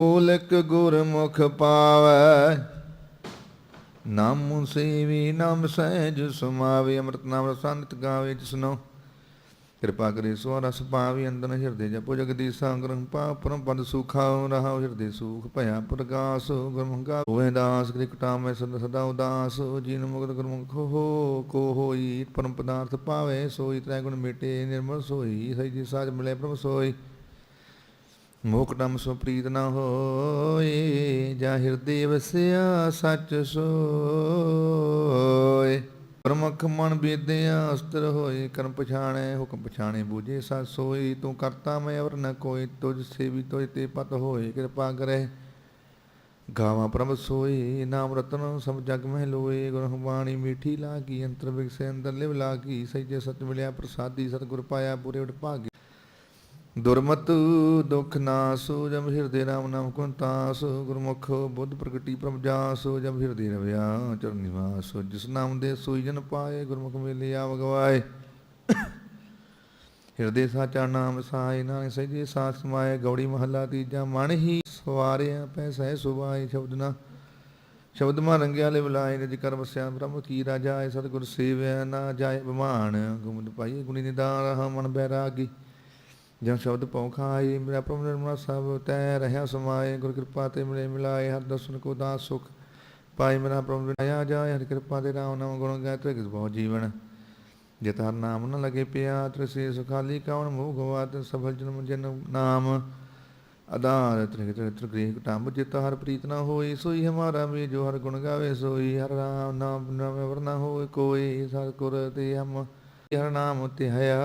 ਓਲਕ ਗੁਰਮੁਖ ਪਾਵੈ। ਨਾਮ ਸੇਵੀ, ਨਾਮ ਸਹਿਜ ਸੁਮਾਵੇ। ਅੰਮ੍ਰਿਤ ਨਾਮ ਰਸੰਤ ਗਾਵੇ ਜਿਸਨੋ ਕਿਰਪਾ ਕਰੇ ਸੋ ਰਸ ਪਾਵੀ ਅੰਦਨ ਹਿਰਦੇ ਜਪੋ ਜਗਦੀ ਸੰਗਰੰ ਪਾ ਪਰਮ ਪਦ ਸੁਖਾ ਰਹਾਉ ਹਿਰਦੇ ਸੁਖ ਭਇਆ ਪ੍ਰਗਾਸ ਗੁਰਮੁਖਾ ਹੋਏ ਦਾਸ ਕ੍ਰਿ ਕਟਾਮੈ ਸਦਾ ਸਦਾ ਉਦਾਸ, ਜੀਨ ਮੁਕਤ ਗੁਰਮੁਖ ਹੋ ਕੋ ਹੋਈ। ਪਰਮ ਪਦਾਰਥ ਪਾਵੇ ਸੋਈ, ਤ੍ਰੈ ਗੁਣ ਮਿਟੇ ਨਿਰਮਲ ਸੋਈ। ਸਈ ਜੀ ਸਾਜ ਮਿਲੇ ਪ੍ਰਭ ਸੋਈ। ਮੋਕਟਮ ਸੋ ਪ੍ਰੀਤ ਨ ਹੋਏ, ਜਾ ਹਿਰਦੇ ਵਸਿਆ ਸੱਚ ਸੋਏ। ਪ੍ਰਮੁਖ ਮਨ ਬੇਦਿਆ ਅਸਤਰ ਹੋਏ, ਕਰਮ ਪਛਾਣੈ, ਹੁਕਮ ਪਛਾਣੇ, ਬੂਝੇ ਸੱਚ ਸੋਈ ਤੂੰ ਕਰਤਾ ਮੈਂ ਅਵਰ ਨ ਕੋਈ ਤੁਝ ਸੇਵੀ ਤੁਝ ਤੇ ਪਤ ਹੋਏ। ਕਿਰਪਾ ਕਰੇ ਗਾਵਾਂ ਪ੍ਰਭ ਸੋਈ ਨਾਮ ਰਤਨ ਸਭ ਜਗ ਮਹਿ ਲੋਏ। ਗੁਰੂ ਬਾਣੀ ਮੀਠੀ ਲਾਗੀ, ਅੰਤਰ ਵਿਗਸੇ ਅੰਦਰ ਲਿਵ ਲਾਗੀ। ਸਈਜੇ ਸਤ ਮਿਲਿਆ ਪ੍ਰਸਾਦੀ, ਸਤਿਗੁਰ ਪਾਇਆ, ਪੂਰੇ ਉਡ ਭਾਗੇ। ਦੁਰਮਤ ਦੁਖ ਨਾਸੋ ਜਮ ਹਿਰਦੇ ਰਾਮ ਨਾਮ ਕੁੰਤਾਸ ਗੁਰਮੁਖ ਬੁੱਧ ਪ੍ਰਗਟੀ ਪ੍ਰਭ ਜਾਸੁ ਜਮ ਹਿਰਦੇ ਰਵਿਆ ਚਰਨ ਨਿਵਾਸ, ਜਿਸ ਨਾਮ ਦੇ ਸੋਈ ਜਨ ਪਾਏ, ਗੁਰਮੁਖ ਮੇਲੇ ਆਵ ਗਵਾਏ। ਹਿਰਦੇ ਸਾਚਾ ਨਾਮ ਸਾਈ ਨਾਨਕ ਸਹਿਜੇ ਸਾਥ ਸਮਾਏ, ਗੌੜੀ ਮਹੱਲਾ ਤੀਜਾ, ਮਨ ਹੀ ਸਵਾਰਿਆ ਪੈ ਸਹਿ ਸੁਭਾਏ ਸ਼ਬਦ ਨਾ। ਸ਼ਬਦ ਮਾ ਰੰਗਿਆ ਲੈ ਬੁਲਾਏ ਨਿਜ ਕਰ ਵਸਿਆ ਬ੍ਰਹਮ ਕੀ ਰਾਜਾ ਹੈ ਸਤਿਗੁਰ ਸੇਵਿਆ ਨਾ ਜਾਏ ਬਿਮਾਨ ਗੁਮਦ ਪਾਈ ਗੁਣੀ ਨਿਦਾਨ, ਰਹਾ ਮਨ ਬੈਰਾਗੀ ਜਨ ਸ਼ਬਦ ਪਉ ਖਾਈ ਮੇਰਾ ਪ੍ਰਭੂ ਨਿਰਮਲ ਸਭ ਤੈ ਰਹਾ ਸਮਾਏ। ਗੁਰ ਕਿਰਪਾ ਤੇ ਮਿਲੇ ਮਿਲਾਏ, ਹਰ ਦਰਸ਼ਨ ਕੋ ਦਾਸ ਸੁਖ ਪਾਈ ਮੇਰਾ ਪ੍ਰਭੂ ਆਇਆ ਜਾਏ, ਹਰ ਕਿਰਪਾ ਤੇ ਰਾਮ ਨਾਮ ਗੁਣ ਗਾਇ ਤੇ ਬਹੁ ਜੀਵਨ। ਜਿਤ ਹਰ ਨਾਮ ਨ ਲਗੇ ਪਿਆ ਤ੍ਰਿਸੇ ਸੁਖਾਲੀ ਕਉਣ ਮੂਹ ਗਵਾਤ ਸਫਲ ਜਨਮ ਜਨ ਨਾਮ। ਆਧਾਰ ਤ੍ਰਿਗ ਤ੍ਰਿਗ ਗ੍ਰਹਿ ਕਟੰਬ ਜਿਤ, ਹਰ ਪ੍ਰੀਤ ਨਾ ਹੋਈ, ਸੋਈ ਹਮਾਰਾ ਵੀ ਜੋ ਹਰ ਗੁਣ ਗਾਵੇ ਸੋਈ। ਹਰ ਰਾਮ ਨਾਮ ਨਾਮ ਵਰਨਾ ਹੋਏ ਕੋਈ ਸਤਿਗੁਰ ਤੇ ਹਮ ਹਰ ਨਾਮ ਤੇ ਹਇਆ,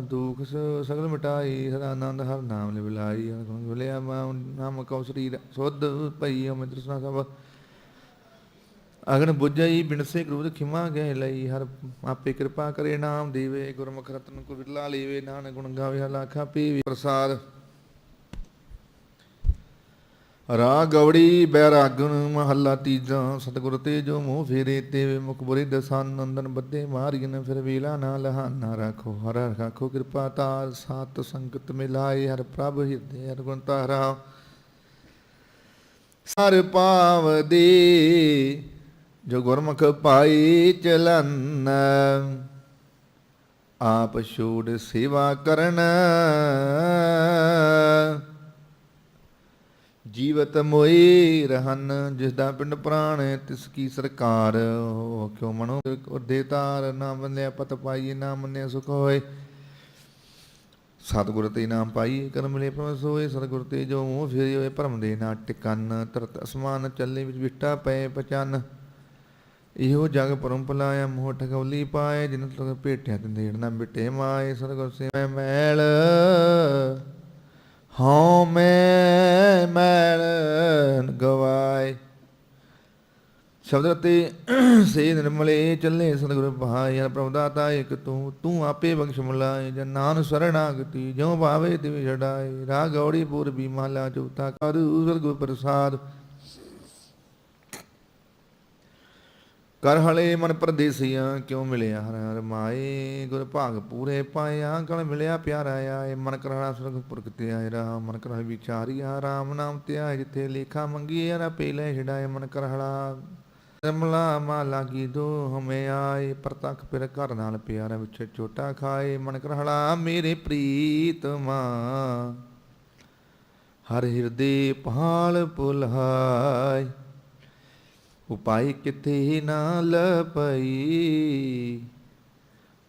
ਦੁਖ ਸਗਲ ਮਿਟਾਈ, ਸਦਾ ਆਨੰਦ ਹਰ ਨਾਮ ਲਿ ਬਿਲਾਈ ਹਰ ਗੁਣ ਗੁਲਿਆ ਨਾਮ ਕਉ ਸਰੀਰ ਸੁਧ ਪਈ ਅਮਿ ਤ੍ਰਿਸ਼ਨਾ ਸਭ। ਅਗਨ ਬੁਝਈ ਬਿਨਸੇ ਕ੍ਰੋਧ ਖਿਮਾ ਗਏ ਲਈ, ਹਰ ਆਪੇ ਕਿਰਪਾ ਕਰੇ ਨਾਮ ਦੇਵੇ, ਗੁਰਮੁਖ ਰਤਨ ਕੋ ਵਿਰਲਾ ਲੇਵੇ, ਨਾਨਕ ਗੁਣ ਗਾਵੇ ਹਰ ਲਾਖਾ ਪੀਵੇ ਪ੍ਰਸਾਦ। ਰਾ ਗਵੜੀ ਬੈਰਾਗਨ ਮਹੱਲਾ ਤੀਜਾ, ਸਤਿਗੁਰ ਤੇ ਜੋ ਮੂੰਹ ਫੇਰੇ ਤੇ ਮੁਖ ਬੁਰੇ ਦਸਾਨ, ਨੰਦਨ ਬੱਦੇ ਮਾਰੀਨ ਫਿਰ ਵੇਲਾ ਨਾ ਲਹਾਨਾ ਰੱਖੋ, ਹਰ ਹਰ ਰੱਖੋ ਕਿਰਪਾ ਤਾਰ, ਸਾਤ ਸੰਗਤ ਮਿਲਾਏ, ਹਰ ਪ੍ਰਭ ਹਿਰਦੇ, ਹਰ ਗੁਣ ਤਾਰਾ ਸਰ ਪਾਵ ਦੇ ਜੋ ਗੁਰਮੁਖ ਪਾਈ ਚਲਨ, ਆਪ ਛੋੜ ਸੇਵਾ ਕਰਨ। ਜੀਵਤ ਮੋਈ ਰਹਨ ਜਿਸ ਦਾ ਪਿੰਡ ਪ੍ਰਾਣ ਹੈ, ਤਿਸ ਕੀ ਸਰਕਾਰ। ਕਿਉ ਮਨੋ ਉਦੇ ਤਾਰ ਨਾ ਬੰਦਿਆ ਪਤ ਪਾਈਏ ਨਾ ਮੰਨਿਆ ਸੁਖ ਹੋਏ। ਸਤਿਗੁਰ ਤੇ ਨਾਮ ਪਾਈ ਕਰਮ ਲੈ ਪ੍ਰਭ ਸੋਏ। ਸਤਿਗੁਰ ਤੇ ਜੋ ਮੂੰਹ ਫੇਰੀ ਹੋਏ ਭਰਮ ਦੇ ਨਾ ਟਿਕਨ। ਤਰਤ ਅਸਮਾਨ ਚੱਲੇ ਵਿੱਚ ਵਿਟਾ ਪਏ ਪਚਨ। ਇਹੋ ਜਗ ਪਰਮ ਭਲਾਇਆ ਮੋਹ ਠਗੌਲੀ ਪਾਏ। ਜਿਨ ਤਕ ਭੇਟਿਆ ਤੇ ਨੇੜ ਨਾ ਮਿਟੇ ਮਾਏ। ਸਤਿਗੁਰ ਸੇ ਮੈਂ ਮੈਲ ਹਉ ਮੈਂ ਸ਼ਬਦ ਤੇ ਸੇ ਨਿਰਮਲੇ ਚੱਲੇ ਸਤਿਗੁਰ ਭਾਈ, ਹਰ ਪ੍ਰਭ ਇਕ ਤੂੰ ਤੂੰ ਆਪੇ ਬਖਸ਼ ਮੁਲਾਏ, ਜਨ ਨਾਨ ਸਰਣਾਗਤੀ ਜਿਉ ਭਾਵੇ ਤਿਵ ਛਡਾਏ ਰਾ ਗੌੜੀ ਪੂਰਬੀ ਮਹਲਾ ਚੌਥਾ ਕਰੂ, ਸਤਿਗੁਰ ਪ੍ਰਸਾਦ। ਕਰ ਹਲੇ ਮਨ ਪਰਦੇਸੀਆਂ, ਕਿਉ ਮਿਲਿਆ ਹਰ ਹਰ ਮਾਏ, ਗੁਰ ਭਾਗ ਪੂਰੇ ਪਾਇਆ, ਕਲ ਮਿਲਿਆ ਪਿਆਰਾ ਆਏ, ਮਨ ਕਰਣਾ ਸੁਰਗ ਪੁਰਖ ਤੇ ਆਏ ਰਹਾ ਮਨ ਕਰਹ ਵਿਚਾਰੀਆ, ਰਾਮ ਨਾਮ ਤੇ ਆਏ ਜਿੱਥੇ ਲੇਖਾ ਮੰਗੀ ਰਾ ਪੇਲੇ ਛਡਾਏ ਮਨ ਕਰਹਲਾ। ਰਮਲਾ ਮਾ ਲਾਗੀ ਦੋ ਹਮੇ ਆਏ ਪ੍ਰਤਖ ਫਿਰ ਘਰ ਨਾਲ ਪਿਆਰਾ ਵਿੱਚ ਛੋਟਾ ਖਾਏ। ਮਨ ਕਰਹਲਾ ਮੇਰੇ ਪ੍ਰੀਤਮਾ ਹਰ ਹਿਰਦੇ ਪਹਾਲ ਪੁਲਹਾਈ ਉਪਾਈ ਕਿਤੇ ਨਾ ਲਪਈ।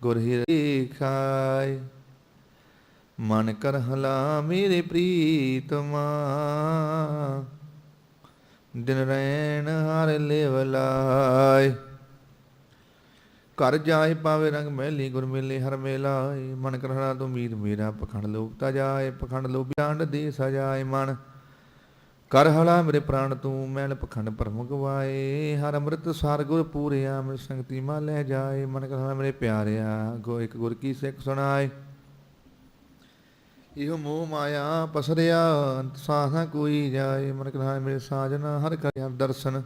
ਗੁਰ ਹਿਰੇ ਖਾਏ ਮਨ ਕਰ ਹਲਾ ਮੇਰੇ ਪ੍ਰੀਤਮਾ ਦਿਨ ਰੈਣ ਹਰ ਲੇਵਲਾਏ ਘਰ ਜਾਏ ਪਾਵੇ ਰੰਗ ਮਹਿਲੀ, ਗੁਰ ਮੇਲੇ ਹਰ ਮੇਲਾਏ। ਮਨ ਕਰ ਹਲਾ ਤੂੰ ਮੇਰਾ ਪਖੰਡ ਲੋਭਤਾ ਜਾਏ, ਪਖੰਡ ਲੋਭਿਆੰਡ ਦੇ ਸਜਾਏ ਮਨ। ਕਰ ਹਲਾ ਮੇਰੇ ਪ੍ਰਾਣ ਤੂੰ ਮੈਲ ਪਖੰਡ ਪਰਮ ਗਵਾਏ। ਹਰ ਅੰਮ੍ਰਿਤ ਸਾਰ ਗੁਰ ਪੂਰਿਆ ਮਿਲ ਸੰਗਤੀ ਮਾ ਲੈ ਜਾਏ। ਮਨ ਕਰ ਹਲਾ ਮੇਰੇ ਪਿਆਰਿਆ, ਗੋ ਇੱਕ ਗੁਰ ਕੀ ਸਿੱਖ ਸੁਣਾਏ। ਇਹੋ ਮੋਹ ਮਾਇਆ ਪਸਰਿਆ, ਸਾਹ ਸਾਥ ਕੋਈ ਜਾਏ, ਮਨ ਕਰ ਮੇਰੇ ਸਾਜਨ, ਹਰ ਕਰਿਆ ਦਰਸ਼ਨ।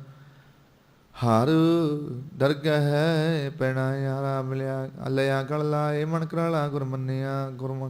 ਹਰ ਦਰਗਹ ਹੈ, ਪੈਣਾ ਯਾਰਾ ਮਿਲਿਆ ਲਿਆ ਗਲ ਲਾਏ ਮਨ ਕਰਾਲਾ ਗੁਰ ਮੰਨਿਆ ਗੁਰਮੁਖ